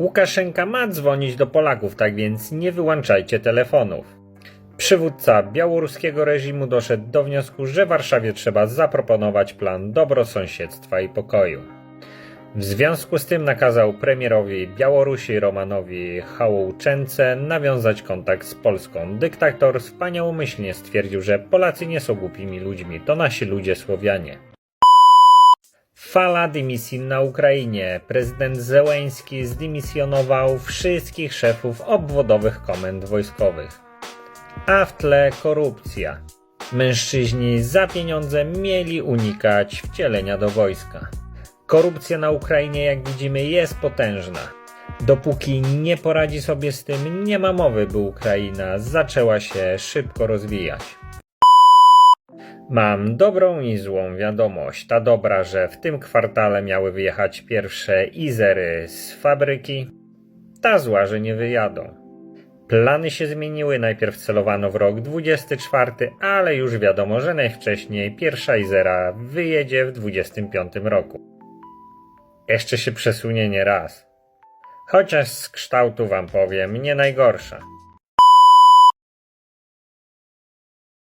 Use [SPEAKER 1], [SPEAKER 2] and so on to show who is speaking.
[SPEAKER 1] Łukaszenka ma dzwonić do Polaków, tak więc nie wyłączajcie telefonów. Przywódca białoruskiego reżimu doszedł do wniosku, że Warszawie trzeba zaproponować plan dobrosąsiedztwa i pokoju. W związku z tym nakazał premierowi Białorusi Romanowi Hołowczence nawiązać kontakt z Polską. Dyktator wspaniałomyślnie stwierdził, że Polacy nie są głupimi ludźmi, to nasi ludzie Słowianie. Fala dymisji na Ukrainie. Prezydent Zełęński zdymisjonował wszystkich szefów obwodowych komend wojskowych. A w tle korupcja. Mężczyźni za pieniądze mieli unikać wcielenia do wojska. Korupcja na Ukrainie, jak widzimy, jest potężna. Dopóki nie poradzi sobie z tym, nie ma mowy, by Ukraina zaczęła się szybko rozwijać. Mam dobrą i złą wiadomość. Ta dobra, że w tym kwartale miały wyjechać pierwsze Izery z fabryki. Ta zła, że nie wyjadą. Plany się zmieniły, najpierw celowano w rok 24, ale już wiadomo, że najwcześniej pierwsza Izera wyjedzie w 25 roku. Jeszcze się przesunie nie raz. Chociaż z kształtu wam powiem, nie najgorsza.